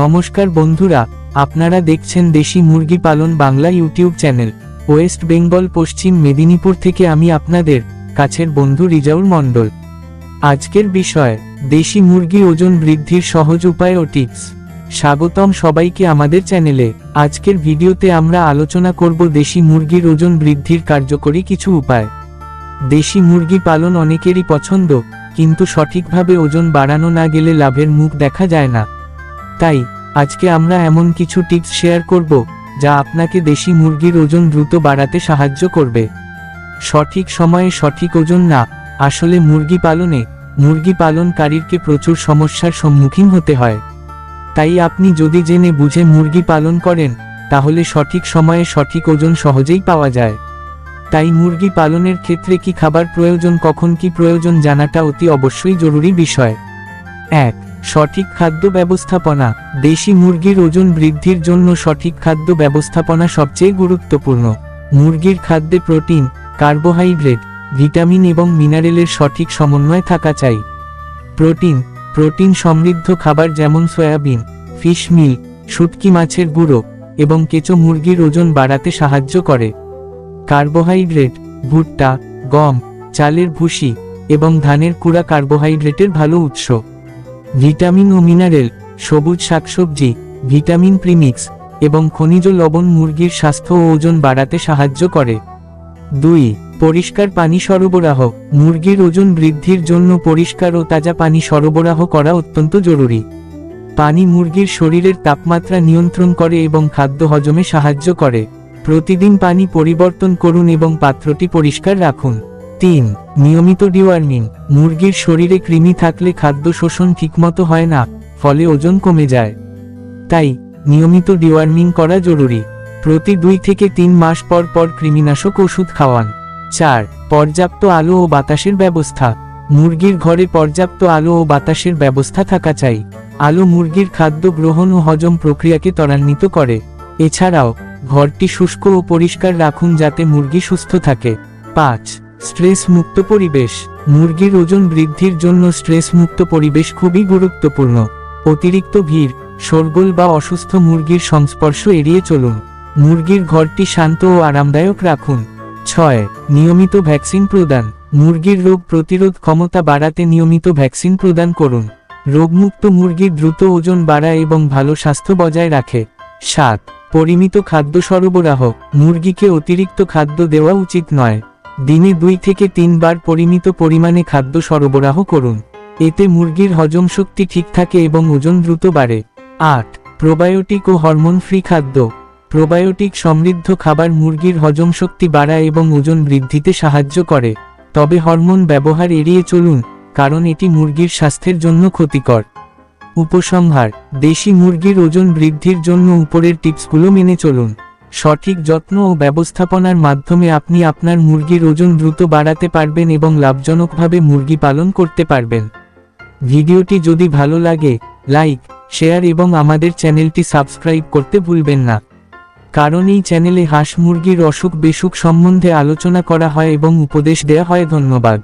নমস্কার বন্ধুরা, আপনারা দেখছেন দেশি মুরগি পালন Bangla YouTube channel, West Bengal, Paschim Medinipur থেকে আমি আপনাদের কাছের বন্ধু রিজাউর মণ্ডল। আজকের বিষয়, দেশি মুরগি ওজন বৃদ্ধির সহজ উপায় ও টিপস। স্বাগতম সবাইকে আমাদের চ্যানেলে। আজকের ভিডিওতে আমরা আলোচনা করব দেশি মুরগির ওজন বৃদ্ধির কার্যকরী কিছু উপায়। দেশি মুরগি পালন অনেকেরই পছন্দ, কিন্তু সঠিকভাবে ওজন বাড়ানো না গেলে লাভের মুখ দেখা যায় না। তাই, আজকে আমরা এমন কিছু টিপস শেয়ার করব, যা আপনাকে দেশি মুরগির ওজন দ্রুত বাড়াতে সাহায্য করবে। সঠিক সময়ে সঠিক ওজন না, আসলে মুরগি পালনে, মুরগি পালনকারীরকে প্রচুর সমস্যার সম্মুখীন হতে হয়। তাই আপনি যদি জেনে বুঝে মুরগি পালন করেন, তাহলে সঠিক সময়ে সঠিক ওজন সহজেই পাওয়া যায়। তাই মুরগি পালনের ক্ষেত্রে কি খাবার প্রয়োজন, কখন কি প্রয়োজন জানাটা অতি অবশ্যই জরুরি বিষয়। এক সঠিক খাদ্য ব্যবস্থাপনা, দেশি মুরগির ওজন বৃদ্ধির জন্য সঠিক খাদ্য ব্যবস্থাপনা সবচেয়ে গুরুত্বপূর্ণ। মুরগির খাদ্যে প্রোটিন, কার্বোহাইড্রেট, ভিটামিন এবং মিনারেলের সঠিক সমন্বয় থাকা চাই। প্রোটিন প্রোটিন সমৃদ্ধ খাবার যেমন সয়াবিন, ফিশ মিল, শুটকি মাছের গুঁড়ো এবং কেঁচো মুরগির ওজন বাড়াতে সাহায্য করে। কার্বোহাইড্রেট, ভুট্টা, গম, চালের ভুসি এবং ধানের কুড়া কার্বোহাইড্রেটের ভালো উৎস। ভিটামিন ও মিনারেল, সবুজ শাকসবজি, ভিটামিন প্রিমিক্স, এবং খনিজ লবণ মুরগির স্বাস্থ্য ও ওজন বাড়াতে সাহায্য করে। দুই, পরিষ্কার পানি সরবরাহ। মুরগির ওজন বৃদ্ধির জন্য পরিষ্কার ও তাজা পানি সরবরাহ করা অত্যন্ত জরুরি। পানি মুরগির শরীরের তাপমাত্রা নিয়ন্ত্রণ করে এবং খাদ্য হজমে সাহায্য করে। প্রতিদিন পানি পরিবর্তন করুন এবং পাত্রটি পরিষ্কার রাখুন। তিন, নিয়মিত ডিওয়ার্মিং মুরগির শরীরে কৃমি থাকলে খাদ্য শোষণ ঠিকমতো হয় না, ফলে ওজন কমে যায়। তাই, নিয়মিত ডিওয়ার্মিং করা জরুরি। প্রতি দুই থেকে তিন মাস পর পর কৃমিনাশক ওষুধ খাওয়ান। চার, পর্যাপ্ত আলো ও বাতাসের ব্যবস্থা। মুরগির ঘরে পর্যাপ্ত আলো ও বাতাসের ব্যবস্থা থাকা চাই। আলো মুরগির খাদ্য গ্রহণ ও হজম প্রক্রিয়াকে ত্বরান্বিত করে। এছাড়াও, ঘরটি শুষ্ক ও পরিষ্কার রাখুন যাতে মুরগি সুস্থ থাকে। পাঁচ স্ট্রেস মুক্ত পরিবেশ। মুরগির ওজন বৃদ্ধির জন্য স্ট্রেস মুক্ত পরিবেশ খুবই গুরুত্বপূর্ণ। অতিরিক্ত ভিড়, শোরগোল বা অসুস্থ মুরগির সংস্পর্শ এড়িয়ে চলুন। মুরগির ঘরটি শান্ত ও আরামদায়ক রাখুন। ছয়, নিয়মিত ভ্যাকসিন প্রদান। মুরগির রোগ প্রতিরোধ ক্ষমতা বাড়াতে নিয়মিত ভ্যাকসিন প্রদান করুন। রোগমুক্ত মুরগির দ্রুত ওজন বাড়ায় এবং ভালো স্বাস্থ্য বজায় রাখে। সাত, পরিমিত খাদ্য সরবরাহ। মুরগিকে অতিরিক্ত খাদ্য দেওয়া উচিত নয়। দিনে দুই থেকে তিনবার পরিমিত পরিমাণে খাদ্য সরবরাহ করুন। এতে মুরগির হজম শক্তি ঠিক থাকে এবং ওজন দ্রুত বাড়ে। আট, প্রোবায়োটিক ও হরমোন ফ্রি খাদ্য। প্রোবায়োটিক সমৃদ্ধ খাবার মুরগির হজম শক্তি বাড়ায় এবং ওজন বৃদ্ধিতে সাহায্য করে। তবে হরমোন ব্যবহার এড়িয়ে চলুন, কারণ এটি মুরগির স্বাস্থ্যের জন্য ক্ষতিকর। উপসংহার, দেশি মুরগির ওজন বৃদ্ধির জন্য উপরের টিপসগুলো মেনে চলুন। সঠিক যত্ন ও ব্যবস্থাপনার মাধ্যমে আপনি আপনার মুরগির ওজন দ্রুত বাড়াতে পারবেন এবং লাভজনকভাবে মুরগি পালন করতে পারবেন। ভিডিওটি যদি ভালো লাগে, লাইক, শেয়ার এবং আমাদের চ্যানেলটি সাবস্ক্রাইব করতে ভুলবেন না। কারণ এই চ্যানেলে হাঁস মুরগির অসুখ বেসুখ সম্বন্ধে আলোচনা করা হয় এবং উপদেশ দেয়া হয়। ধন্যবাদ।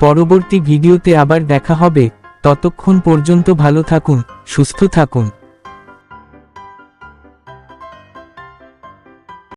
পরবর্তী ভিডিওতে আবার দেখা হবে। ততক্ষণ পর্যন্ত ভালো থাকুন, সুস্থ থাকুন।